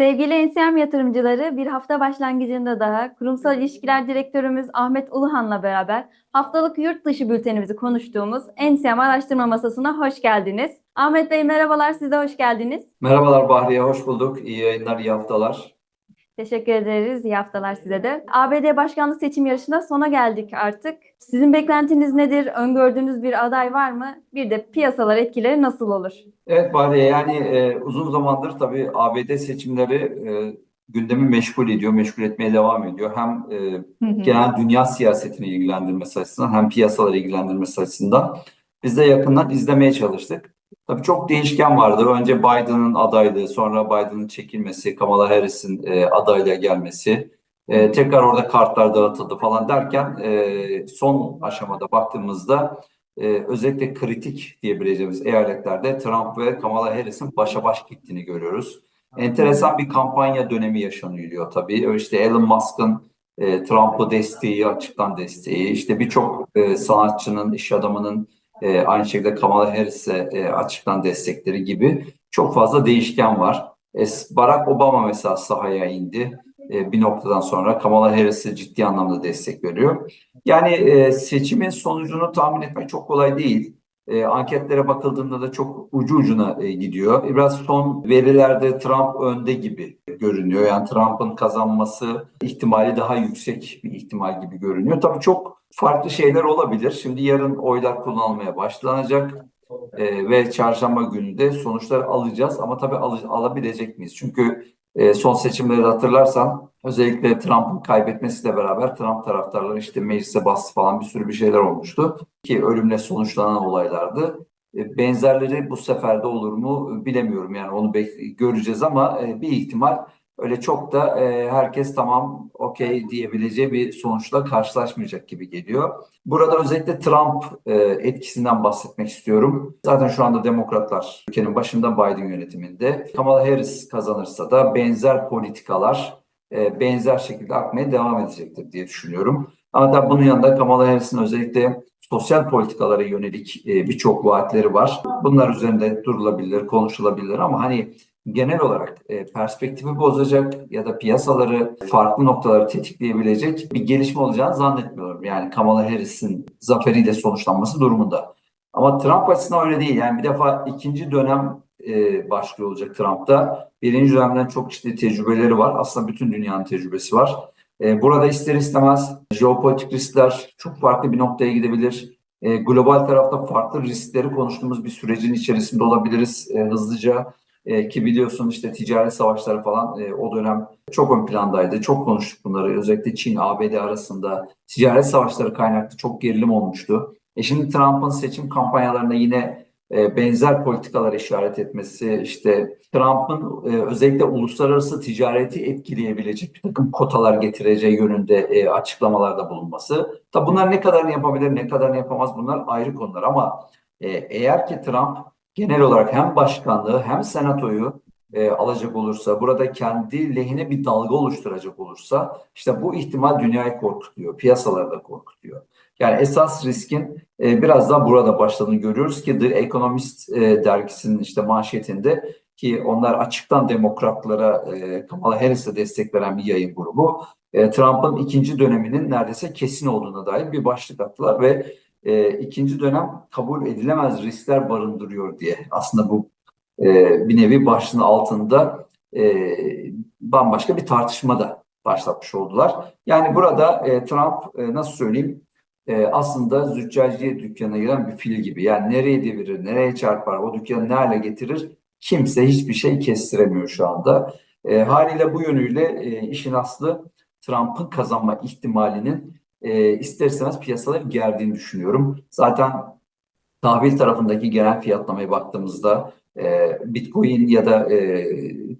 Sevgili NCM yatırımcıları bir hafta başlangıcında daha kurumsal ilişkiler direktörümüz Ahmet Uluhan'la beraber haftalık yurt dışı bültenimizi konuştuğumuz NCM araştırma masasına hoş geldiniz. Ahmet Bey merhabalar size hoş geldiniz. Merhabalar Bahriye, hoş bulduk. İyi yayınlar, iyi haftalar. Teşekkür ederiz. İyi haftalar size de. ABD başkanlık seçim yarışına sona geldik artık. Sizin beklentiniz nedir? Öngördüğünüz bir aday var mı? Bir de piyasalar etkileri nasıl olur? Evet Bahriye, yani e, uzun zamandır tabii ABD seçimleri e, gündemi meşgul ediyor, meşgul etmeye devam ediyor. Hem e, Hı hı. genel dünya siyasetini ilgilendirmesi açısından hem piyasaları ilgilendirmesi açısından biz de yakından izlemeye çalıştık. Tabii çok değişken vardı. Önce Biden'ın adaylığı, sonra Biden'ın çekilmesi, Kamala Harris'in e, adaylığa gelmesi, e, tekrar orada kartlar dağıtıldı falan derken e, son aşamada baktığımızda e, özellikle kritik diyebileceğimiz eyaletlerde Trump ve Kamala Harris'in başa baş gittiğini görüyoruz. Enteresan bir kampanya dönemi yaşanıyor tabii. İşte Elon Musk'ın e, Trump'ı desteği, açıktan desteği, işte birçok e, sanatçının, iş adamının e, aynı şekilde Kamala Harris'e e, açıktan destekleri gibi çok fazla değişken var. E, Barack Obama mesela sahaya indi. E, bir noktadan sonra Kamala Harris'e ciddi anlamda destek veriyor. Yani e, seçimin sonucunu tahmin etmek çok kolay değil. E, anketlere bakıldığında da çok ucu ucuna e, gidiyor. Biraz son verilerde Trump önde gibi görünüyor. Yani Trump'ın kazanması ihtimali daha yüksek bir ihtimal gibi görünüyor. Tabii çok farklı şeyler olabilir. Şimdi yarın oylar kullanılmaya başlanacak. E, ve çarşamba günü de sonuçları alacağız. Ama tabii al- alabilecek miyiz? Çünkü e, son seçimleri hatırlarsan özellikle Trump'ın kaybetmesiyle beraber Trump taraftarları işte meclise bastı falan bir sürü bir şeyler olmuştu. Ki ölümle sonuçlanan olaylardı. E, benzerleri bu sefer de olur mu bilemiyorum yani onu göreceğiz ama e, bir ihtimal öyle çok da e, herkes tamam okey diyebileceği bir sonuçla karşılaşmayacak gibi geliyor. Burada özellikle Trump e, etkisinden bahsetmek istiyorum. Zaten şu anda demokratlar ülkenin başında Biden yönetiminde. Kamala Harris kazanırsa da benzer politikalar e, benzer şekilde akmaya devam edecektir diye düşünüyorum. Ama tabii bunun yanında Kamala Harris'in özellikle sosyal politikalara yönelik e, birçok vaatleri var. Bunlar üzerinde durulabilir, konuşulabilir ama hani genel olarak e, perspektifi bozacak ya da piyasaları farklı noktaları tetikleyebilecek bir gelişme olacağını zannetmiyorum. Yani Kamala Harris'in zaferiyle sonuçlanması durumunda. Ama Trump açısından öyle değil. Yani bir defa ikinci dönem e, başlıyor olacak Trump'ta. Birinci dönemden çok ciddi tecrübeleri var. Aslında bütün dünyanın tecrübesi var. E, burada ister istemez jeopolitik riskler çok farklı bir noktaya gidebilir. E, global tarafta farklı riskleri konuştuğumuz bir sürecin içerisinde olabiliriz hızlıca. E, ki biliyorsun işte ticaret savaşları falan e, o dönem çok ön plandaydı. Çok konuştuk bunları. Özellikle Çin, ABD arasında ticaret savaşları kaynaklı çok gerilim olmuştu. E şimdi Trump'ın seçim kampanyalarında yine e, benzer politikalar işaret etmesi, işte Trump'ın e, özellikle uluslararası ticareti etkileyebilecek bir takım kotalar getireceği yönünde e, açıklamalarda bulunması. Tabi bunlar ne kadarını yapabilir, ne kadarını yapamaz bunlar ayrı konular ama e, eğer ki Trump genel olarak hem başkanlığı hem senatoyu e, alacak olursa, burada kendi lehine bir dalga oluşturacak olursa işte bu ihtimal dünyayı korkutuyor, piyasaları da korkutuyor. Yani esas riskin e, biraz daha burada başladığını görüyoruz ki The Economist e, dergisinin işte manşetinde ki onlar açıktan demokratlara e, Kamala Harris'e destek veren bir yayın grubu. E, Trump'ın ikinci döneminin neredeyse kesin olduğuna dair bir başlık attılar ve e, ikinci dönem kabul edilemez riskler barındırıyor diye aslında bu e, bir nevi başlığın altında e, bambaşka bir tartışma da başlatmış oldular. Yani burada e, Trump e, nasıl söyleyeyim e, aslında züccaciye dükkanına giren bir fil gibi. Yani nereye devirir, nereye çarpar, o dükkanı ne hale getirir kimse hiçbir şey kestiremiyor şu anda. E, haliyle bu yönüyle e, işin aslı Trump'ın kazanma ihtimalinin e, ister istemez piyasaları gerdiğini düşünüyorum. Zaten tahvil tarafındaki genel fiyatlamaya baktığımızda e, Bitcoin ya da e,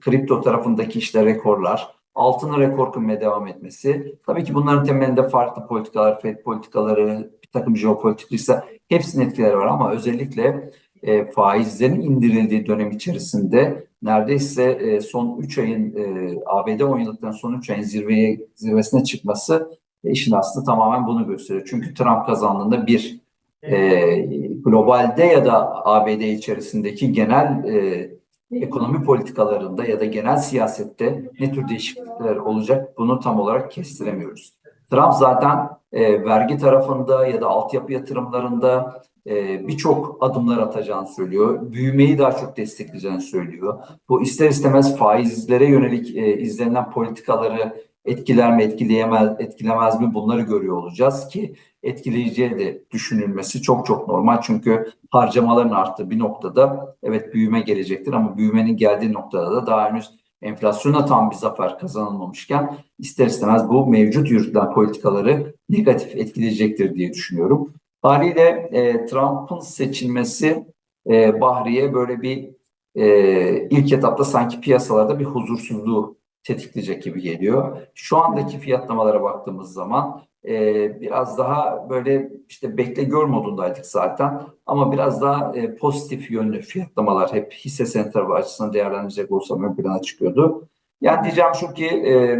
kripto tarafındaki işte rekorlar, altının rekor kırmaya devam etmesi. Tabii ki bunların temelinde farklı politikalar, FED politikaları, bir takım jeopolitik riskler hepsinin etkileri var ama özellikle e, faizlerin indirildiği dönem içerisinde neredeyse e, son 3 ayın e, ABD 10 yıllıktan son 3 ayın zirveye zirvesine çıkması işin aslı tamamen bunu gösteriyor. Çünkü Trump kazandığında bir e, globalde ya da ABD içerisindeki genel e, ekonomi politikalarında ya da genel siyasette ne tür değişiklikler olacak bunu tam olarak kestiremiyoruz. Trump zaten e, vergi tarafında ya da altyapı yatırımlarında e, birçok adımlar atacağını söylüyor. Büyümeyi daha çok destekleyeceğini söylüyor. Bu ister istemez faizlere yönelik e, izlenen politikaları etkiler mi, etkileyemez, etkilemez mi bunları görüyor olacağız ki etkileyeceği de düşünülmesi çok çok normal. Çünkü harcamaların arttığı bir noktada evet büyüme gelecektir ama büyümenin geldiği noktada da daha henüz enflasyona tam bir zafer kazanılmamışken ister istemez bu mevcut yürütülen politikaları negatif etkileyecektir diye düşünüyorum. Haliyle e, Trump'ın seçilmesi e, Bahriye böyle bir e, ilk etapta sanki piyasalarda bir huzursuzluğu tetikleyecek gibi geliyor. Şu andaki fiyatlamalara baktığımız zaman e, biraz daha böyle işte bekle gör modundaydık zaten ama biraz daha e, pozitif yönlü fiyatlamalar hep hisse senedi açısından değerlendirecek olsam ön plana çıkıyordu. Yani diyeceğim şu ki e,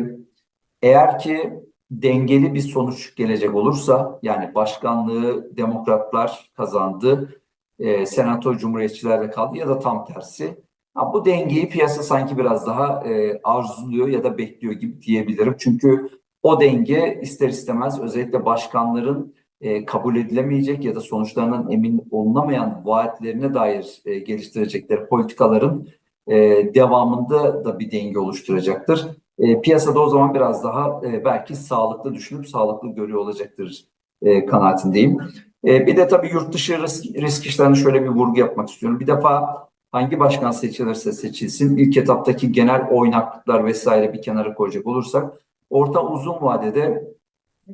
eğer ki dengeli bir sonuç gelecek olursa yani başkanlığı demokratlar kazandı, e, senato cumhuriyetçilerle kaldı ya da tam tersi. Ha, bu dengeyi piyasa sanki biraz daha e, arzuluyor ya da bekliyor gibi diyebilirim. Çünkü o denge ister istemez özellikle başkanların e, kabul edilemeyecek ya da sonuçlarından emin olunamayan vaatlerine dair e, geliştirecekleri politikaların e, devamında da bir denge oluşturacaktır. E, piyasada o zaman biraz daha e, belki sağlıklı düşünüp sağlıklı görüyor olacaktır e, kanaatindeyim. E, bir de tabii yurt dışı risk, risk işlerine şöyle bir vurgu yapmak istiyorum. Bir defa hangi başkan seçilirse seçilsin ilk etaptaki genel oynaklıklar vesaire bir kenara koyacak olursak orta uzun vadede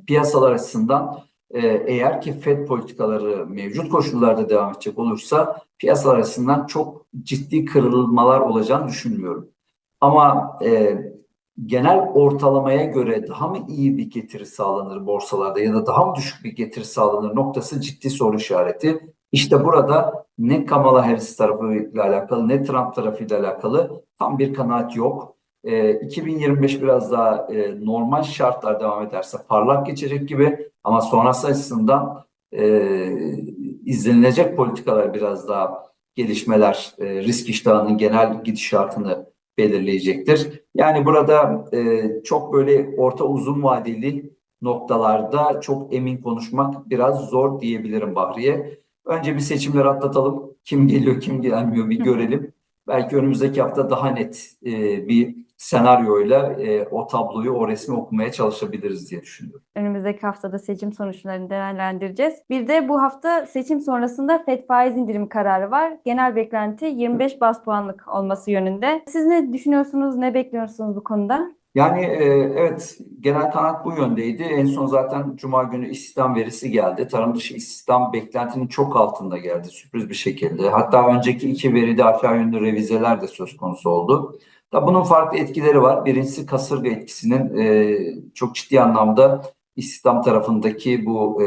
piyasalar açısından e, eğer ki FED politikaları mevcut koşullarda devam edecek olursa piyasalar açısından çok ciddi kırılmalar olacağını düşünmüyorum. Ama e, genel ortalamaya göre daha mı iyi bir getiri sağlanır borsalarda ya da daha mı düşük bir getiri sağlanır noktası ciddi soru işareti. İşte burada ne Kamala Harris tarafıyla alakalı ne Trump tarafıyla alakalı tam bir kanaat yok. E, 2025 biraz daha e, normal şartlar devam ederse parlak geçecek gibi ama sonrası açısından e, izlenilecek politikalar biraz daha gelişmeler e, risk iştahının genel gidişatını belirleyecektir. Yani burada e, çok böyle orta uzun vadeli noktalarda çok emin konuşmak biraz zor diyebilirim Bahriye. Önce bir seçimleri atlatalım. Kim geliyor, kim gelmiyor bir görelim. Belki önümüzdeki hafta daha net e, bir senaryoyla e, o tabloyu, o resmi okumaya çalışabiliriz diye düşünüyorum. Önümüzdeki haftada seçim sonuçlarını değerlendireceğiz. Bir de bu hafta seçim sonrasında FED faiz indirimi kararı var. Genel beklenti 25 bas puanlık olması yönünde. Siz ne düşünüyorsunuz, ne bekliyorsunuz bu konuda? Yani e, evet genel kanaat bu yöndeydi. En son zaten Cuma günü istihdam verisi geldi. Tarım dışı istihdam beklentinin çok altında geldi sürpriz bir şekilde. Hatta önceki iki veride aşağı yönlü revizeler de söz konusu oldu. Tabi bunun farklı etkileri var. Birincisi kasırga etkisinin e, çok ciddi anlamda istihdam tarafındaki bu e,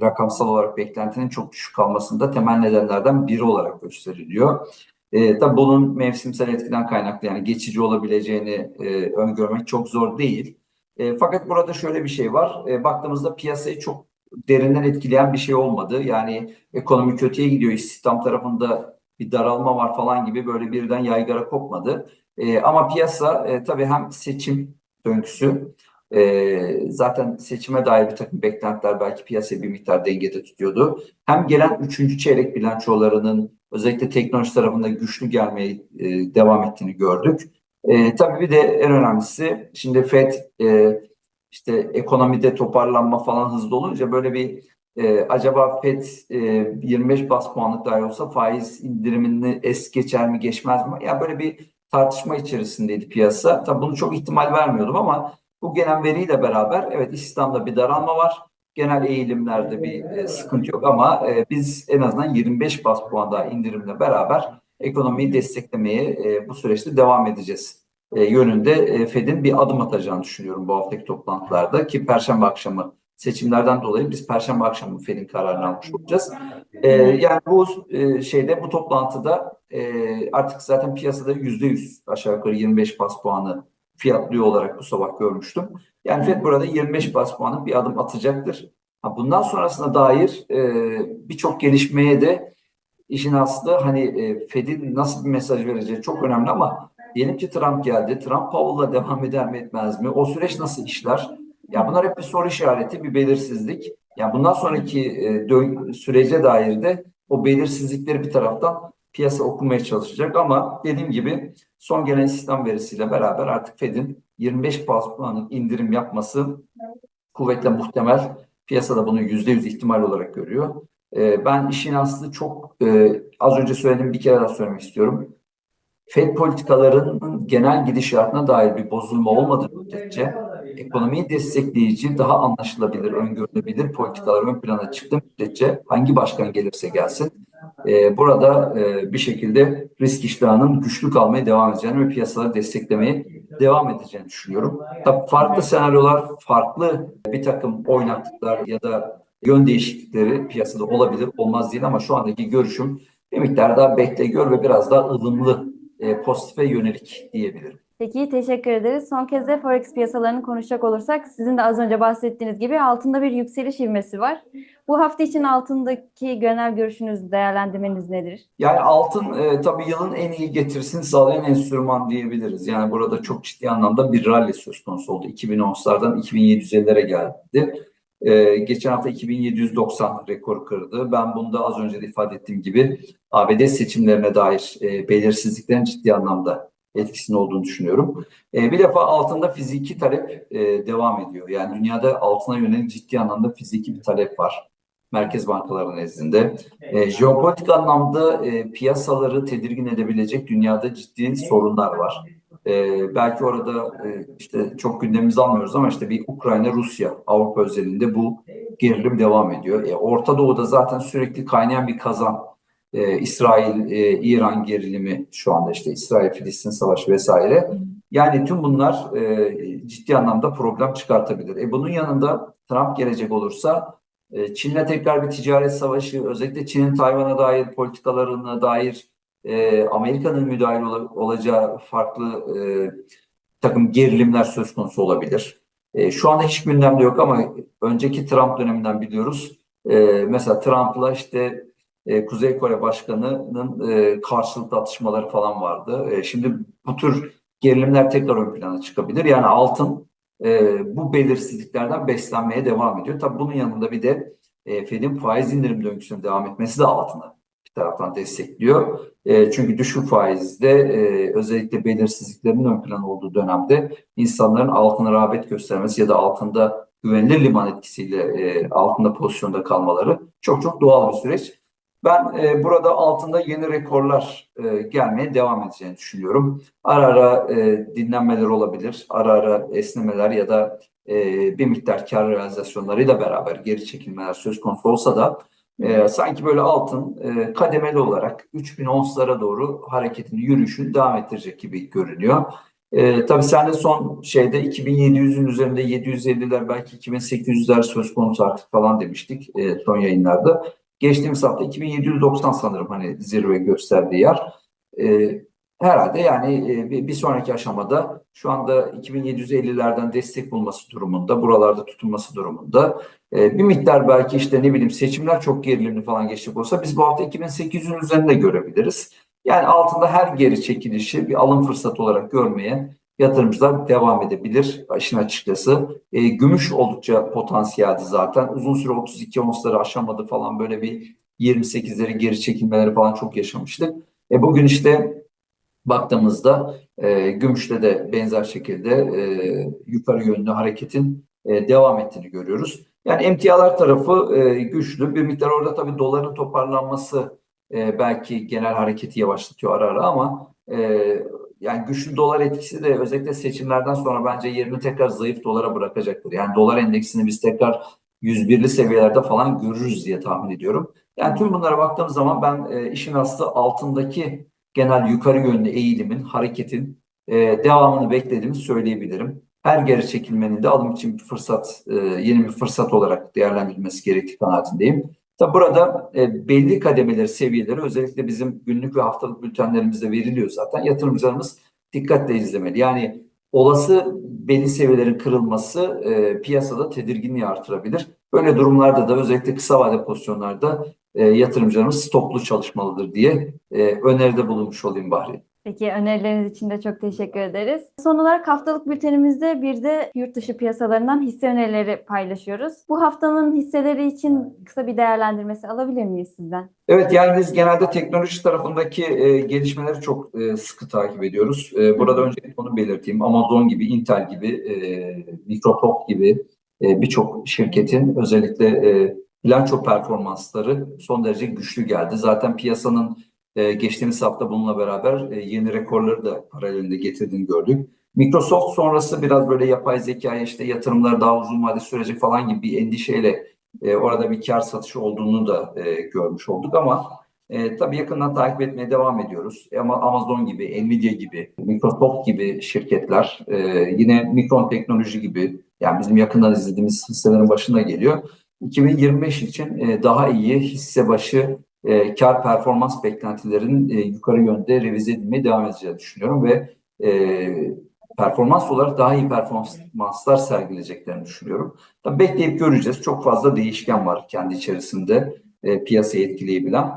rakamsal olarak beklentinin çok düşük kalmasında temel nedenlerden biri olarak gösteriliyor. E, tabii bunun mevsimsel etkiden kaynaklı yani geçici olabileceğini e, öngörmek çok zor değil. E, fakat burada şöyle bir şey var. E, baktığımızda piyasayı çok derinden etkileyen bir şey olmadı. Yani ekonomi kötüye gidiyor, istihdam tarafında bir daralma var falan gibi böyle birden yaygara kopmadı. E, ama piyasa e, tabii hem seçim döngüsü e, zaten seçime dair bir takım beklentiler belki piyasayı bir miktar dengede tutuyordu. Hem gelen üçüncü çeyrek bilançolarının özellikle teknoloji tarafında güçlü gelmeye e, devam ettiğini gördük. E, tabii bir de en önemlisi şimdi FED e, işte ekonomide toparlanma falan hızlı olunca böyle bir e, acaba FED e, 25 bas puanlık dahi olsa faiz indirimini es geçer mi geçmez mi? Ya yani böyle bir tartışma içerisindeydi piyasa. Tabii bunu çok ihtimal vermiyordum ama bu gelen veriyle beraber evet istihdamda bir daralma var. Genel eğilimlerde bir e, sıkıntı yok ama e, biz en azından 25 bas puan daha indirimle beraber ekonomiyi desteklemeye e, bu süreçte devam edeceğiz yönünde Fed'in bir adım atacağını düşünüyorum bu haftaki toplantılarda ki Perşembe akşamı seçimlerden dolayı biz Perşembe akşamı Fed'in kararını almış olacağız. Yani bu şeyde bu toplantıda artık zaten piyasada yüzde yüz aşağı yukarı 25 bas puanı fiyatlıyor olarak bu sabah görmüştüm. Yani FED burada 25 bas puanın bir adım atacaktır. Ha, bundan sonrasına dair e, birçok gelişmeye de işin aslı hani e, Fed'in nasıl bir mesaj vereceği çok önemli ama diyelim ki Trump geldi. Trump Powell'la devam eder mi etmez mi? O süreç nasıl işler? Ya bunlar hep bir soru işareti, bir belirsizlik. Yani bundan sonraki e, sürece dair de o belirsizlikleri bir taraftan piyasa okumaya çalışacak ama dediğim gibi son gelen istihdam verisiyle beraber artık Fed'in 25 baz puanlık indirim yapması kuvvetle muhtemel. Piyasada bunu %100 ihtimal olarak görüyor. Ee, ben işin aslı çok e, az önce söylediğim bir kere daha söylemek istiyorum. Fed politikalarının genel gidişatına dair bir bozulma olmadığı müddetçe ekonomiyi destekleyici, daha anlaşılabilir, öngörülebilir politikalar ön plana çıktığı müddetçe hangi başkan gelirse gelsin e, burada e, bir şekilde risk iştahının güçlü kalmaya devam edeceğini ve piyasaları desteklemeye devam edeceğini düşünüyorum. Tabii farklı senaryolar, farklı bir takım oynaklıklar ya da yön değişiklikleri piyasada olabilir, olmaz değil ama şu andaki görüşüm bir miktar daha bekle gör ve biraz daha ılımlı, e, pozitife yönelik diyebilirim. Peki teşekkür ederiz. Son kez de Forex piyasalarını konuşacak olursak sizin de az önce bahsettiğiniz gibi altında bir yükseliş ivmesi var. Bu hafta için altındaki genel görüşünüz, değerlendirmeniz nedir? Yani altın e, tabii yılın en iyi getirisini sağlayan enstrüman diyebiliriz. Yani burada çok ciddi anlamda bir rally söz konusu oldu. 2010'lardan 2750'lere geldi. E, geçen hafta 2790 rekor kırdı. Ben bunda az önce de ifade ettiğim gibi ABD seçimlerine dair e, belirsizliklerin ciddi anlamda etkisinin olduğunu düşünüyorum. E, bir defa altında fiziki talep e, devam ediyor. Yani dünyada altına yönelik ciddi anlamda fiziki bir talep var. Merkez bankaları nezdinde. E, jeopolitik anlamda e, piyasaları tedirgin edebilecek dünyada ciddi sorunlar var. E, belki orada e, işte çok gündemimize almıyoruz ama işte bir Ukrayna-Rusya Avrupa özelinde bu gerilim devam ediyor. E, Orta Doğu'da zaten sürekli kaynayan bir kazan. E, İsrail, e, İran gerilimi şu anda işte İsrail-Filistin savaşı vesaire. Yani tüm bunlar e, ciddi anlamda problem çıkartabilir. E, bunun yanında Trump gelecek olursa e, Çin'le tekrar bir ticaret savaşı, özellikle Çin'in Tayvan'a dair politikalarına dair e, Amerika'nın müdahil ola- olacağı farklı e, takım gerilimler söz konusu olabilir. E, şu anda hiç gündemde yok ama önceki Trump döneminden biliyoruz. E, mesela Trump'la işte e, Kuzey Kore Başkanı'nın e, karşılıklı atışmaları falan vardı. E, şimdi bu tür gerilimler tekrar ön plana çıkabilir. Yani altın e, bu belirsizliklerden beslenmeye devam ediyor. Tabii bunun yanında bir de e, Fed'in faiz indirim döngüsünün devam etmesi de altını bir taraftan destekliyor. E, çünkü düşük faizde e, özellikle belirsizliklerin ön plana olduğu dönemde insanların altına rağbet göstermesi ya da altında güvenilir liman etkisiyle e, altında pozisyonda kalmaları çok çok doğal bir süreç. Ben e, burada altında yeni rekorlar e, gelmeye devam edeceğini düşünüyorum. Ara ara e, dinlenmeler olabilir, ara ara esnemeler ya da e, bir miktar kar realizasyonlarıyla beraber geri çekilmeler söz konusu olsa da e, sanki böyle altın e, kademeli olarak 3000 onslara doğru hareketini, yürüyüşünü devam ettirecek gibi görünüyor. E, tabii sen de son şeyde 2700'ün üzerinde 750'ler belki 2800'ler söz konusu artık falan demiştik e, son yayınlarda. Geçtiğimiz hafta 2790 sanırım hani zirve gösterdiği yer. E, herhalde yani e, bir, sonraki aşamada şu anda 2750'lerden destek bulması durumunda, buralarda tutunması durumunda. E, bir miktar belki işte ne bileyim seçimler çok gerilimli falan geçecek olsa biz bu hafta 2800'ün üzerinde görebiliriz. Yani altında her geri çekilişi bir alım fırsatı olarak görmeye yatırımcılar devam edebilir işin açıkçası. E, gümüş oldukça potansiyeldi zaten. Uzun süre 32 onsları aşamadı falan böyle bir 28'leri geri çekilmeleri falan çok yaşamıştık. E, bugün işte baktığımızda e, gümüşte de benzer şekilde e, yukarı yönlü hareketin e, devam ettiğini görüyoruz. Yani emtialar tarafı e, güçlü. Bir miktar orada tabii doların toparlanması e, belki genel hareketi yavaşlatıyor ara ara ama e, yani güçlü dolar etkisi de özellikle seçimlerden sonra bence yerini tekrar zayıf dolara bırakacaktır. Yani dolar endeksini biz tekrar 101'li seviyelerde falan görürüz diye tahmin ediyorum. Yani tüm bunlara baktığımız zaman ben e, işin aslı altındaki genel yukarı yönlü eğilimin, hareketin e, devamını beklediğimi söyleyebilirim. Her geri çekilmenin de alım için bir fırsat, e, yeni bir fırsat olarak değerlendirilmesi gerektiği kanaatindeyim. Tabi burada e, belli kademeleri, seviyeleri özellikle bizim günlük ve haftalık bültenlerimizde veriliyor zaten. Yatırımcılarımız dikkatle izlemeli. Yani olası belli seviyelerin kırılması e, piyasada tedirginliği artırabilir. Böyle durumlarda da özellikle kısa vade pozisyonlarda e, yatırımcılarımız stoplu çalışmalıdır diye e, öneride bulunmuş olayım Bahri. Peki önerileriniz için de çok teşekkür ederiz. Son olarak haftalık bültenimizde bir de yurt dışı piyasalarından hisse önerileri paylaşıyoruz. Bu haftanın hisseleri için kısa bir değerlendirmesi alabilir miyiz sizden? Evet yani biz genelde teknoloji tarafındaki e, gelişmeleri çok e, sıkı takip ediyoruz. E, burada öncelikle onu belirteyim. Amazon gibi, Intel gibi, e, Microsoft gibi e, birçok şirketin özellikle e, bilanço performansları son derece güçlü geldi. Zaten piyasanın e, geçtiğimiz hafta bununla beraber e, yeni rekorları da paralelinde getirdiğini gördük. Microsoft sonrası biraz böyle yapay zekaya işte yatırımlar daha uzun vade sürecek falan gibi bir endişeyle e, orada bir kar satışı olduğunu da e, görmüş olduk ama e, tabii yakından takip etmeye devam ediyoruz. Ama Amazon gibi, Nvidia gibi, Microsoft gibi şirketler, e, yine Mikron Teknoloji gibi yani bizim yakından izlediğimiz hisselerin başına geliyor. 2025 için e, daha iyi hisse başı e, kar performans beklentilerin e, yukarı yönde revize edilmeye devam edeceğini düşünüyorum ve e, performans olarak daha iyi performanslar sergileyeceklerini düşünüyorum. Tabii bekleyip göreceğiz. Çok fazla değişken var kendi içerisinde e, piyasayı etkileyebilen.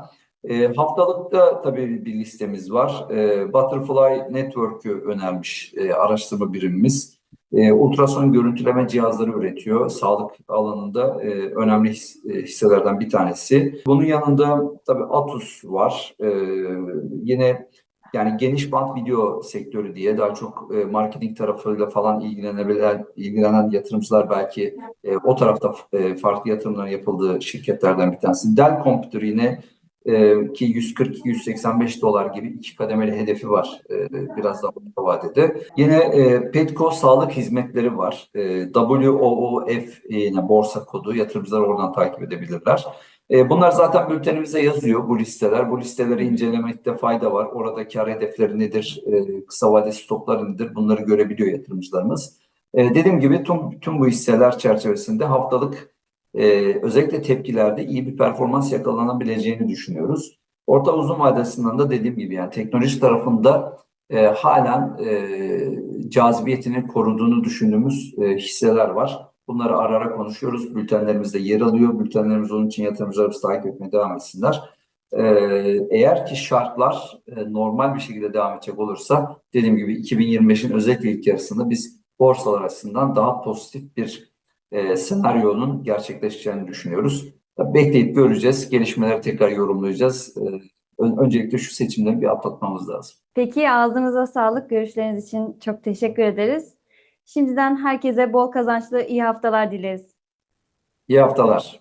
E, haftalıkta tabii bir listemiz var. E, Butterfly Network'ü önermiş e, araştırma birimimiz. E, ultrason görüntüleme cihazları üretiyor. Sağlık alanında e, önemli his- e, hisselerden bir tanesi. Bunun yanında tabii Atus var. E, yine yani geniş bant video sektörü diye daha çok e, marketing tarafıyla falan ilgilenebilen ilgilenen yatırımcılar belki e, o tarafta e, farklı yatırımların yapıldığı şirketlerden bir tanesi. Dell Computer yine e, ki 140-185 dolar gibi iki kademeli hedefi var e, biraz daha orta vadede. Yine e, Petco Sağlık Hizmetleri var. E, WOOF e, yine borsa kodu yatırımcılar oradan takip edebilirler. Bunlar zaten bültenimize yazıyor bu listeler. Bu listeleri incelemekte fayda var. Orada kar hedefleri nedir, kısa vade stopları nedir bunları görebiliyor yatırımcılarımız. E, dediğim gibi tüm, tüm bu hisseler çerçevesinde haftalık e, özellikle tepkilerde iyi bir performans yakalanabileceğini düşünüyoruz. Orta uzun vadesinden de dediğim gibi yani teknoloji tarafında e, halen e, cazibiyetini koruduğunu düşündüğümüz e, hisseler var. Bunları ara ara konuşuyoruz. Bültenlerimizde yer alıyor. Bültenlerimiz onun için yatırımcılarımız takip etmeye devam etsinler. Ee, eğer ki şartlar e, normal bir şekilde devam edecek olursa dediğim gibi 2025'in özellikle ilk yarısında biz borsalar açısından daha pozitif bir e, senaryonun gerçekleşeceğini düşünüyoruz. Tabii bekleyip göreceğiz. Gelişmeleri tekrar yorumlayacağız. Ön- öncelikle şu seçimleri bir atlatmamız lazım. Peki ağzınıza sağlık. Görüşleriniz için çok teşekkür ederiz. Şimdiden herkese bol kazançlı iyi haftalar dileriz. İyi haftalar.